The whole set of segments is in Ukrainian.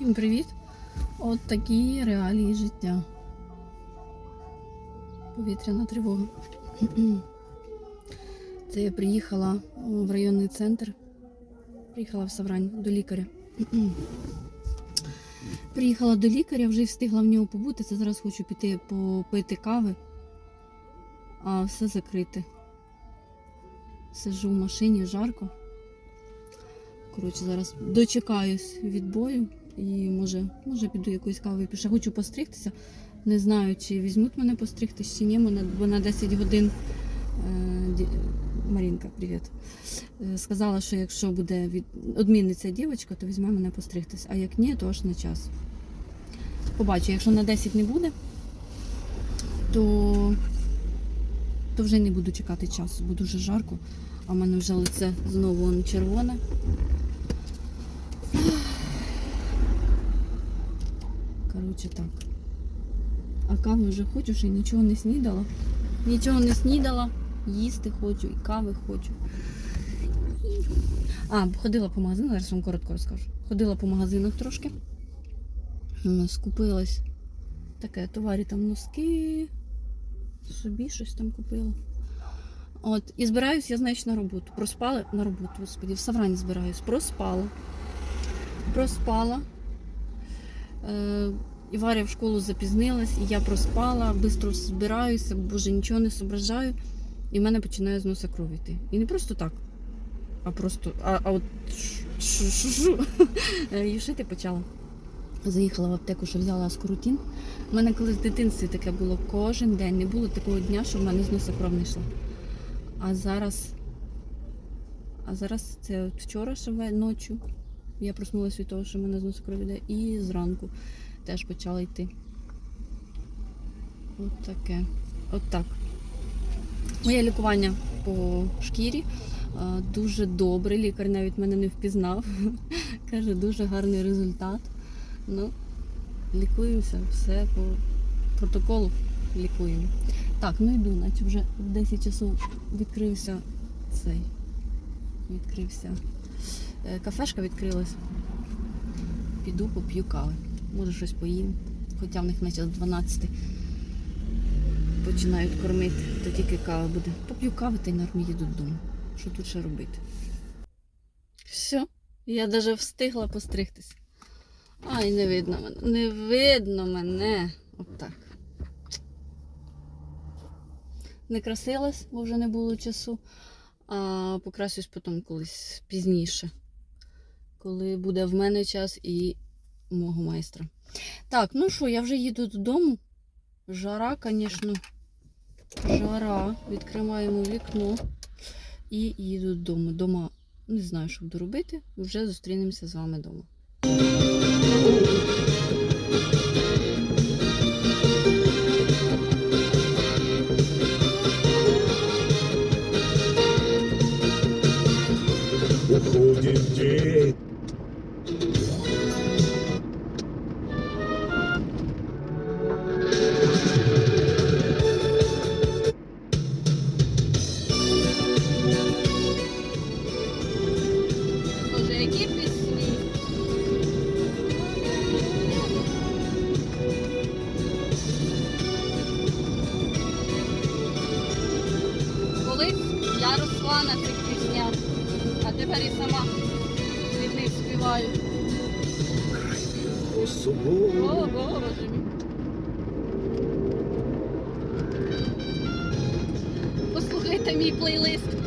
Всім привіт! От такі реалії життя. Повітряна тривога. Це я приїхала в районний центр. Приїхала в Саврань до лікаря. Приїхала до лікаря, вже встигла в нього побути. Це зараз хочу піти попити кави, а все закрите. Сижу в машині, жарко. Коротше, зараз дочекаюсь відбою і може, може піду якоюсь кавою піше. Хочу постригтися. Не знаю, чи візьмуть мене постригтися, чи ні. Мене, бо на 10 годин е, Марінка, привіт. Е, сказала, що якщо буде від... одмінниця дівчинка, то візьме мене постригтися. А як ні, то аж на час. Побачу, якщо на 10 не буде, то, то вже не буду чекати часу, бо дуже жарко. А в мене вже лице знову червоне. Коротше так. А кави вже хочу, ще нічого не снідала. Нічого не снідала, їсти хочу і кави хочу. А, ходила по магазинах, зараз вам коротко розкажу. Ходила по магазинах трошки. Скупилась таке товарі там носки. Собі щось там купила. От, і збираюсь я, значить, на роботу. Проспала на роботу, господі, в Саврані збираюсь. Проспала. Проспала. Е, і Варя в школу запізнилась, і я проспала, швидко збираюся, боже, нічого не зображаю. І в мене починає з носа кров йти. І не просто так, а просто. А, а от. Е, Юшити почала. Заїхала в аптеку, що взяла аскорутін. У мене колись в дитинстві таке було кожен день. Не було такого дня, що в мене з носа кров не йшла. А зараз. А зараз це от вчора ще ночі. Я проснулася від того, що в мене з носа кров іде, і зранку теж почала йти. От таке. От так. Моє лікування по шкірі дуже добре. Лікар навіть мене не впізнав. Каже, дуже гарний результат. Ну, лікуємося, все по протоколу лікуємо. Так, ну йду, наче вже в 10 часов відкрився цей. Відкрився. е, Кафешка відкрилась. Піду поп'ю кави. Може щось поїм. Хоча в них наче з 12 починають кормити, то тільки кава буде. Поп'ю кави та й нормі їду додому. Що тут ще робити? Все, я навіть встигла постригтися. Ай, не видно мене. Не видно мене. Отак. Не красилась, бо вже не було часу. А покрасюсь потім колись пізніше. Коли буде в мене час і мого майстра. Так, ну що, я вже їду додому. Жара, звісно. Жара. Відкриваємо вікно і їду додому. Дома не знаю, що буду робити. Вже зустрінемося з вами вдома. Уходит день. Від них співаю. О, собою. О, Боже мій. Послухайте мій плейлист.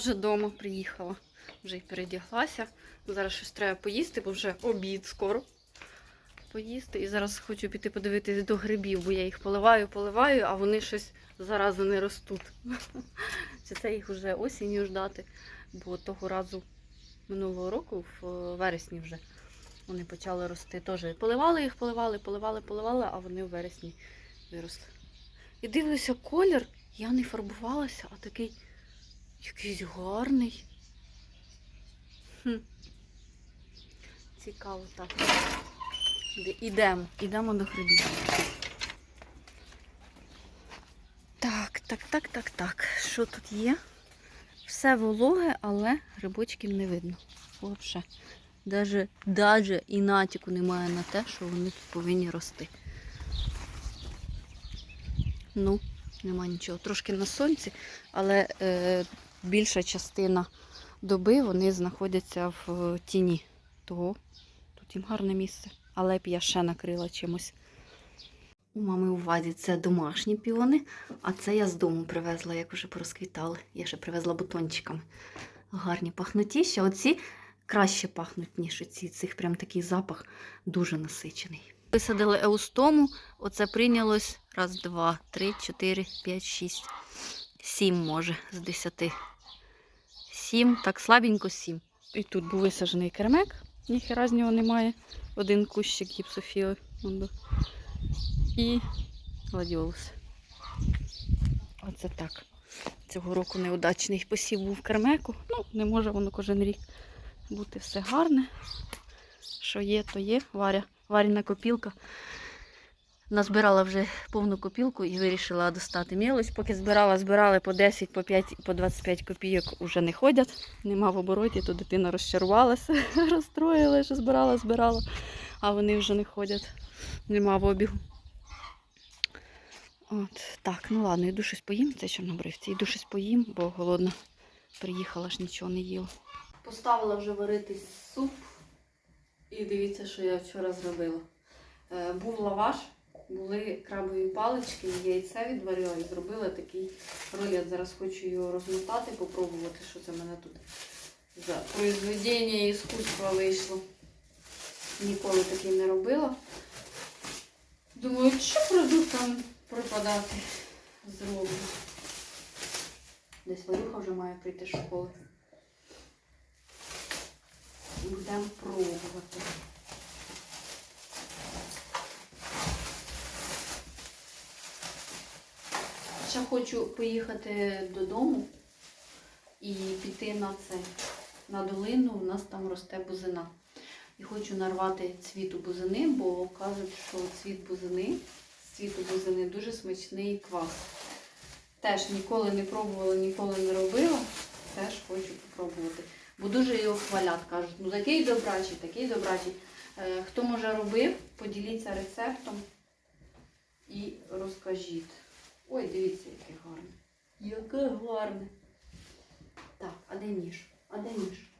Вже вдома приїхала, вже й передяглася. Зараз щось треба поїсти, бо вже обід скоро. Поїсти. І зараз хочу піти подивитись до грибів, бо я їх поливаю, поливаю, а вони щось заразу не ростуть. Чи це їх вже осінню ждати? Бо того разу минулого року, в е, вересні вже, Вони почали рости теж. Поливали їх, поливали, поливали, поливали, а вони в вересні виросли. І дивлюся, колір, я не фарбувалася, а такий якийсь гарний. Цікаво так. Ідемо, ідемо до грибів. Так, так, так, так, так. Що тут є? Все вологе, але грибочків не видно. Взагалі. Даже, даже і натяку немає на те, що вони тут повинні рости. Ну, нема нічого. Трошки на сонці, але е, більша частина доби вони знаходяться в тіні. Того тут їм гарне місце. Але б я ще накрила чимось. У мами у вазі це домашні піони, а це я з дому привезла, як вже порозквітали. Я ще привезла бутончиками. Гарні пахнутіші. Оці краще пахнуть, ніж ці. Цих прям такий запах дуже насичений. Висадили еустому, оце прийнялось раз, два, три, чотири, п'ять, шість, сім може з десяти. Сім, так слабенько сім. І тут був висаджений кермек, ніхера з нього немає. Один кущик гіпсофіли. І гладіолус. Оце так. Цього року неудачний посів був кермеку. Ну, не може воно кожен рік бути все гарне. Що є, то є. Варя, варіна копілка. Назбирала вже повну копілку і вирішила достати мілость. Поки збирала, збирали по 10, по 5, по 25 копійок вже не ходять. Нема в обороті, то дитина розчарувалася, розстроїла, що збирала, збирала, а вони вже не ходять. Нема в обігу. От, так, ну ладно, йду щось поїм, це чорнобривці. Йду щось поїм, бо голодна. Приїхала ж нічого не їла. Поставила вже варити суп. І дивіться, що я вчора зробила. Е, був лаваш, були крабові палички, яйце відварила і зробила такий рулет. Зараз хочу його розмотати, попробувати, що це в мене тут за произведення іскусства вийшло. Ніколи таким не робила. Думаю, що продуктам пропадати зроблю. Десь Варюха вже має прийти з школи. Будемо пробувати. Ще хочу поїхати додому і піти на це, на долину. У нас там росте бузина. І хочу нарвати цвіту бузини, бо кажуть, що цвіт бузини, цвіту бузини дуже смачний квас. Теж ніколи не пробувала, ніколи не робила. Теж хочу спробувати. Бо дуже його хвалять, кажуть, ну такий добрачий, такий добрачий. Е, хто може робив, поділіться рецептом і розкажіть. Ой, дивіться, яке гарне. Яке гарне. Так, а де ніж? А де ніж?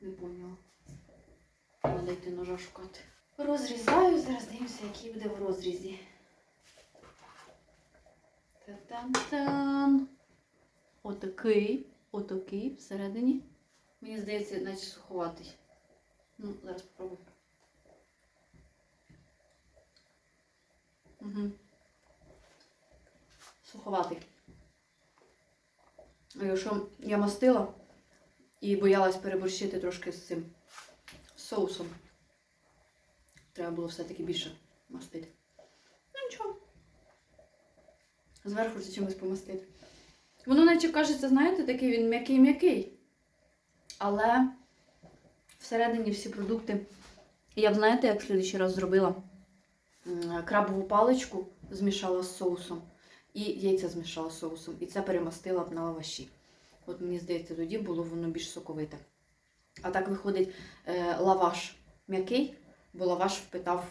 Не поняла. Треба йти ножа шукати. Розрізаю, зараз дивимося, який буде в розрізі. Та-там-там. Отакий, отакий всередині. Мені здається, наче суховатий. Ну, зараз спробую. Угу. Суховатий. А Що я мастила і боялась переборщити трошки з цим соусом. Треба було все-таки більше мастити. Ну нічого. Зверху це чимось помастити. Воно наче кажеться, знаєте, такий він м'який-м'який. Але всередині всі продукти. Я б, знаєте, як в слідчий раз зробила крабову паличку, змішала з соусом, і яйця змішала з соусом. І це перемастила б на лаваші. От мені здається, тоді було воно більш соковите. А так виходить е, лаваш м'який, бо лаваш впитав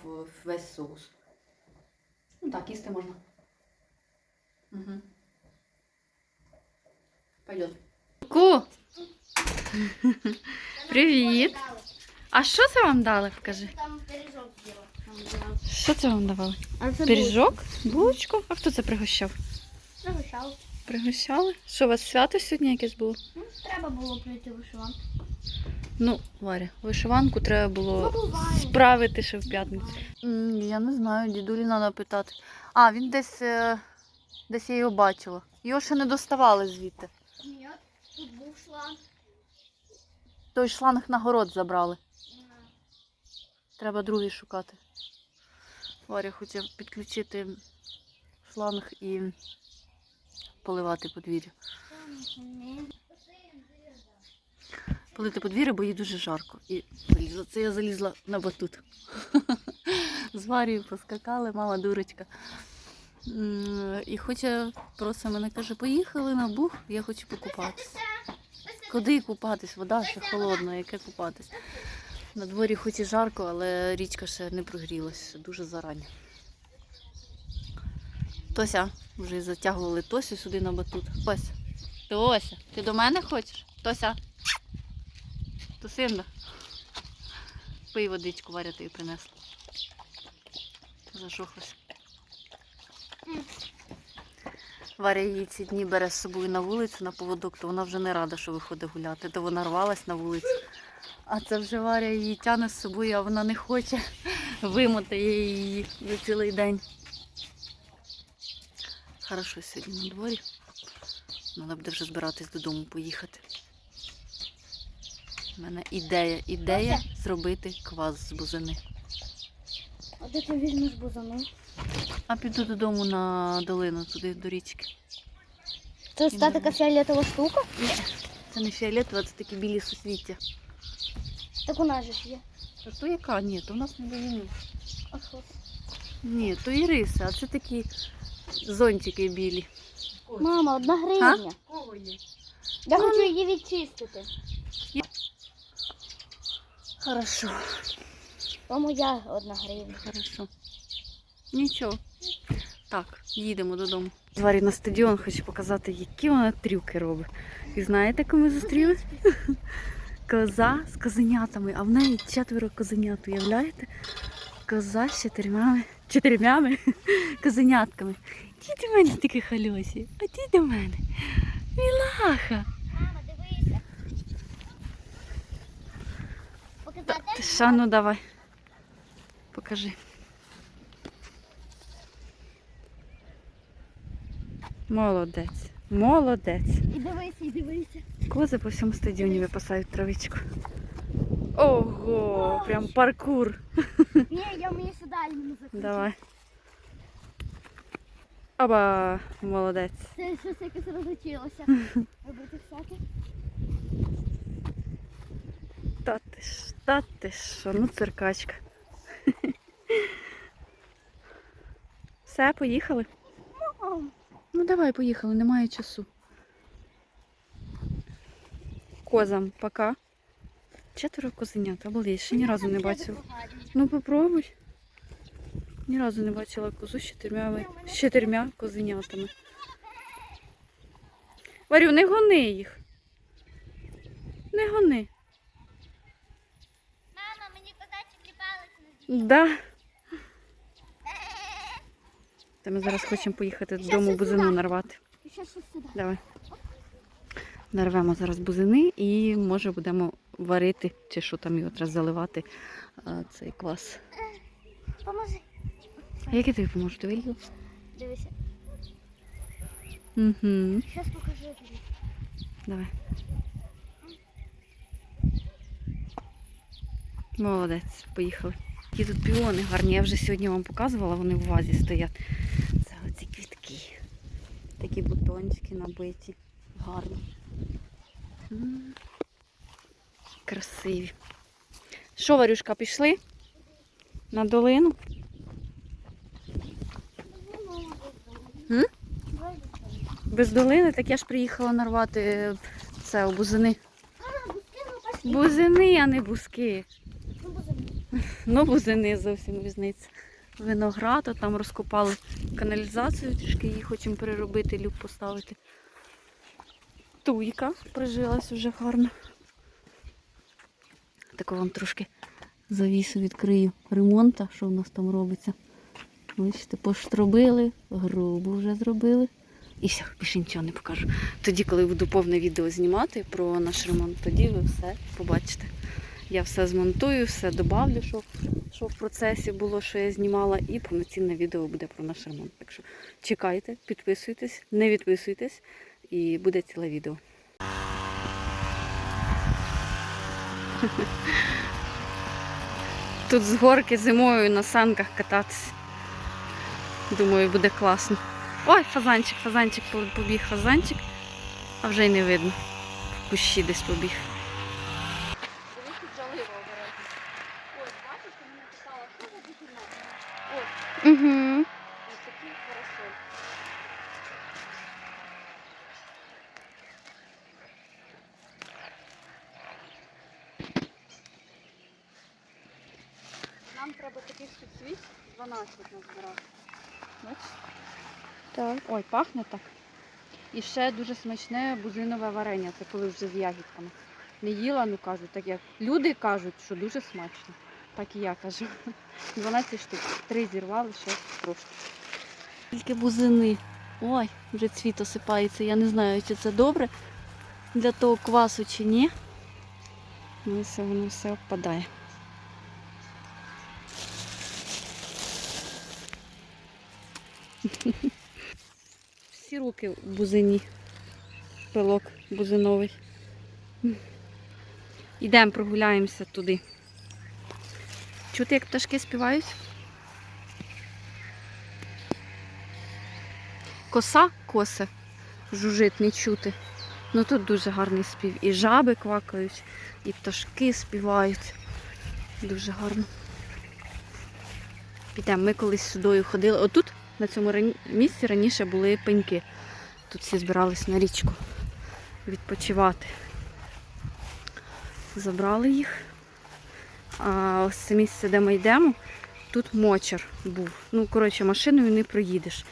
весь соус. Ну так, їсти можна. Угу. Пойдет. Ку! Привіт! А що це вам дали, покажи? Там пиріжок з'їла. Що це вам давали? А це Пиріжок? Булочку? А хто це пригощав? Пригощав. Пригощали? Що у вас свято сьогодні якесь було? Ну, треба було прийти вишиванку. Ну, Варя, вишиванку треба було Ну, справити ще в п'ятницю. Я не знаю, дідулі треба питати. А, він десь, е, десь я його бачила. Його ще не доставали звідти. Ні, тут був шланг. Той шланг на город забрали. Треба другий шукати. Варя хотів підключити шланг і поливати подвір'я. Полити подвір'я, бо їй дуже жарко. І залізла. Це я залізла на батут. З Варією поскакали, мама дурочка. І хоче, просить мене, каже, поїхали на бух, я хочу покупатися. Куди купатись? Вода ще холодна, яке купатись? На дворі хоч і жарко, але річка ще не прогрілася, дуже зарані. Тося, вже затягували Тосю сюди на батут. Тося, Тося, ти до мене хочеш? Тося. Тосинда. Пий водичку, Варя тобі принесла. Зашохлася. Варя її ці дні бере з собою на вулицю на поводок, то вона вже не рада, що виходить гуляти, то вона рвалась на вулицю. А це вже Варя її тягне з собою, а вона не хоче. Вимотає її за цілий день. Хорошо сьогодні на дворі. Треба буде вже збиратись додому поїхати. У мене ідея, ідея зробити квас з бузини. А де ти візьмеш бузану? А піду додому на долину, туди до річки. Це та така фіолетова штука? Ні, Це не фіолетово, це такі білі сусвіття. Так у нас же ж є. А то яка? Ні, то в нас не долини. А що? Ні, то іриси, а це такі зонтики білі. Мама, одна гривня. Кого є? Я хочу її відчистити. Хорошо, То моя одна гривня. хорошо. Нічого. Так, їдемо додому. Зварі на стадіон, хочу показати, які вона трюки робить. І знаєте, кого ми зустріли? Коза з козенятами, а в неї четверо козенят, уявляєте? Коза з чотирмями, чотирмями козенятками. Ті до мене такі хальосі, а ті до мене. Мілаха. Мама, дивися. Показати? Ти що, ну давай. Покажи. Молодець. Молодець. І дивися, і дивися. Кози по всьому стадіоні випасають травичку. Ого, прям паркур. Ні, я мені сюди іменно закручу. Давай. Оба, молодець. Це щось якось розучилося. Робити всяке. Та ти ж, та ти що, ну циркачка. Все, поїхали. Мам, Ну давай, поїхали, немає часу. Козам, пока. Четверо козенят, обалдеть, ще ні разу не бачила. Ну попробуй. Ні разу не бачила козу з чотирма, з чотирма козенятами. Варю, не гони їх. Не гони. Мама, мені козачі на Да. Та ми зараз хочемо поїхати додому бузину нарвати. Давай. Нарвемо зараз бузини і може будемо варити, чи що там його треба заливати, цей квас. Поможи. А як я тобі поможу? Ти вилізла? Дивися. Угу. Зараз покажу тобі. Давай. Молодець, поїхали. Які тут піони гарні. Я вже сьогодні вам показувала, вони в вазі стоять. Це оці квітки. Такі бутончики набиті. Гарні. Красиві. Що, Варюшка, пішли? На долину? Без долини, так я ж приїхала нарвати е, це бузини. Ну пошли. Бузини, а не бузки. Ну, бузини. Бузини зовсім різниця. Виноград, там розкопали каналізацію, трішки її хочемо переробити, люк поставити. Туйка прижилась вже гарно. Тако вам трошки завісу відкрию ремонта, що в нас там робиться. Бачите, поштробили, грубо вже зробили. І все, більше нічого не покажу. Тоді, коли буду повне відео знімати про наш ремонт, тоді ви все побачите. Я все змонтую, все добавлю, що, що в процесі було, що я знімала, і повноцінне відео буде про наш ремонт. Так що чекайте, підписуйтесь, не відписуйтесь, і буде ціле відео. тут з горки зимою на санках кататися. Думаю, буде класно. Ой, фазанчик, фазанчик побіг, фазанчик, а вже й не видно. В кущі десь побіг. Угу. ось такий парасоль. Таких суцвіт 12 назбирати. Бачиш? Так. Ой, пахне так. І ще дуже смачне бузинове варення, це коли вже з ягідками. Не їла, ну кажуть, так як люди кажуть, що дуже смачно. Так і я кажу. 12 штук. Три зірвали, ще трошки. Тільки бузини. Ой, вже цвіт осипається. Я не знаю, чи це добре для того квасу чи ні. Ну, все, воно все обпадає. Всі руки в бузині. Пилок бузиновий. Йдемо прогуляємося туди. Чути, як пташки співають? Коса косе, жужить не чути. Ну тут дуже гарний спів. І жаби квакають, і пташки співають. Дуже гарно. Підемо. Ми колись сюди ходили. Отут, на цьому місці, раніше були пеньки. Тут всі збирались на річку відпочивати. Забрали їх. А ось це місце, де ми йдемо, тут мочер був. Ну, коротше, машиною не проїдеш.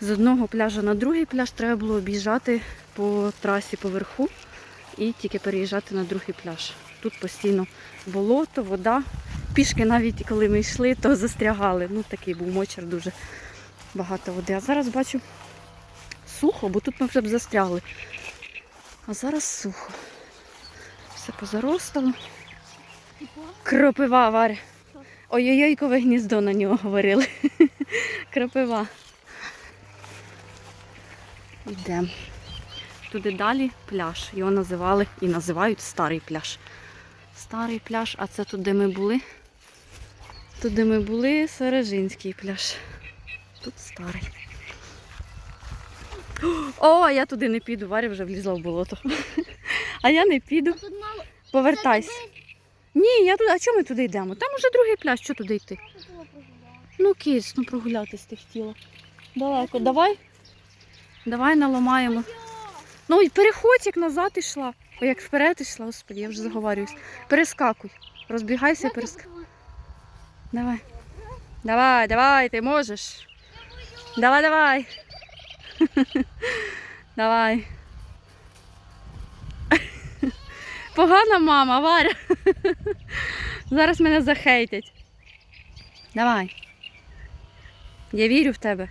З одного пляжа на другий пляж треба було об'їжджати по трасі поверху і тільки переїжджати на другий пляж. Тут постійно болото, вода. Пішки навіть коли ми йшли, то застрягали. Ну такий був мочер, дуже багато води. А зараз бачу сухо, бо тут ми вже б застрягли. А зараз сухо. Все позаростало. Кропива Варя. Ой-ой-ой, кове гніздо на нього говорили. Кропива. Йдемо. Туди далі пляж. Його називали і називають старий пляж. Старий пляж, а це тут, де ми були. Тут, де ми були, Сережинський пляж. Тут старий. О, я туди не піду, Варя вже влізла в болото. А я не піду. Повертайся. Ні, я туди. А чому ми туди йдемо? Там уже другий пляж, що туди йти? Ну, кіць, ну прогулятись ти хотіла. Далеко, давай. Давай наламаємо. Ну і переходь, як назад ішла. О, як вперед ішла, господи, я вже заговарююсь. Перескакуй. Розбігайся, перескакуй. Давай. Давай, давай, ти можеш. Давай, давай. Давай. Погана мама, Варя. Зараз мене захейтять. Давай. Я вірю в тебе.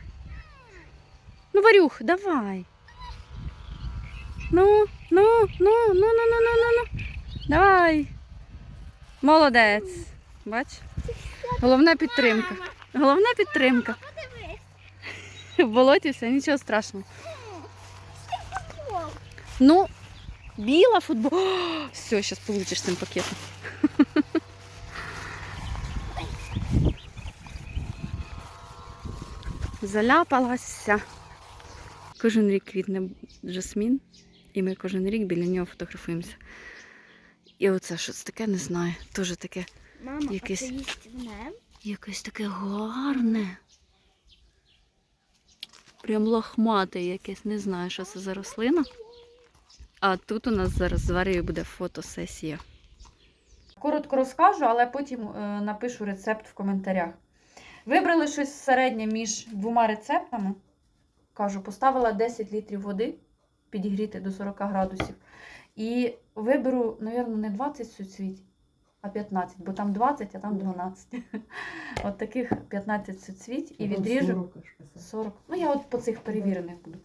Ну, Варюх, давай. Ну, ну, ну, ну, ну, ну, ну, ну, ну. Давай. Молодець. Бач? Головна підтримка. Головна підтримка. В болоті все, нічого страшного. Ну, біла футбол. Все, зараз получиш цим пакетом. Заляпалася. Кожен рік квітне жасмін, і ми кожен рік біля нього фотографуємося. І оце щось таке, не знаю. Теж таке, Мама, Якийсь- а це їстівне? якесь таке гарне. Прям лохмате якесь, не знаю, що це за рослина. А тут у нас зараз з Варією буде фотосесія. Коротко розкажу, але потім е, напишу рецепт в коментарях. Вибрали щось середнє між двома рецептами. Кажу, поставила 10 літрів води, підігріти до 40 градусів. І виберу, мабуть, не 20 суцвіть, а 15, бо там 20, а там 12. От таких 15 суцвіть і відріжу. 40. Ну, я от по цих перевірених буду.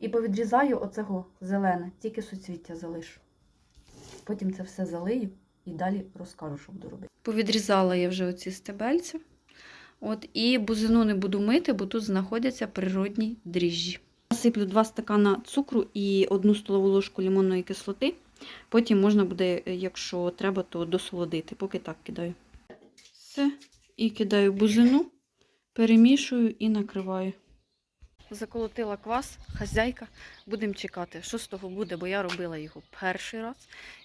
І повідрізаю оцього зелене, тільки суцвіття залишу. Потім це все залию і далі розкажу, що буду робити. Повідрізала я вже оці стебельця. От, і бузину не буду мити, бо тут знаходяться природні дріжджі. Насиплю 2 стакана цукру і 1 столову ложку лимонної кислоти. Потім можна буде, якщо треба, то досолодити, поки так кидаю. Все. І кидаю бузину, перемішую і накриваю. Заколотила квас, хазяйка. Будемо чекати, що з того буде, бо я робила його перший раз.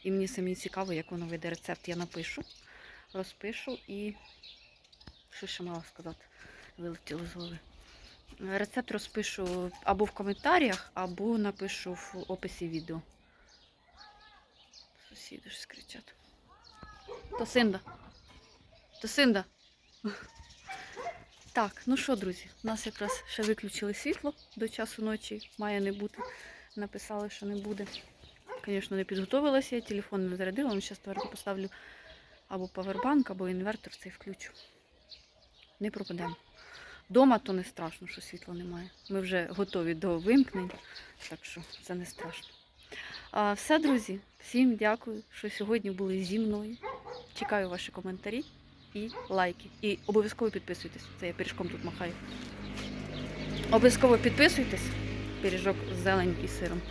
І мені самі цікаво, як воно вийде рецепт. Я напишу, розпишу і що ще мала сказати? Вилетіло з голови. Рецепт розпишу або в коментарях, або напишу в описі відео. Сусіди ж кричать. Тосинда. Тосинда. Так, ну що, друзі, у нас якраз ще виключили світло до часу ночі, має не бути. Написали, що не буде. Звісно, не підготувалася, я телефон не зарядила, але зараз твердо поставлю або павербанк, або інвертор цей включу. Не пропадемо. Дома то не страшно, що світла немає. Ми вже готові до вимкнень, так що це не страшно. Все, друзі, всім дякую, що сьогодні були зі мною. Чекаю ваші коментарі і лайки. І обов'язково підписуйтесь. Це я пиріжком тут махаю. Обов'язково підписуйтесь. Пиріжок з зелень і сиром.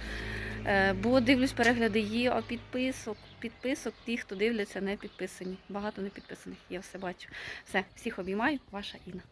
Е, Бо дивлюсь перегляди є, а підписок, підписок, ті, хто дивляться, не підписані. Багато не підписаних. Я все бачу. Все, всіх обіймаю, ваша Інна.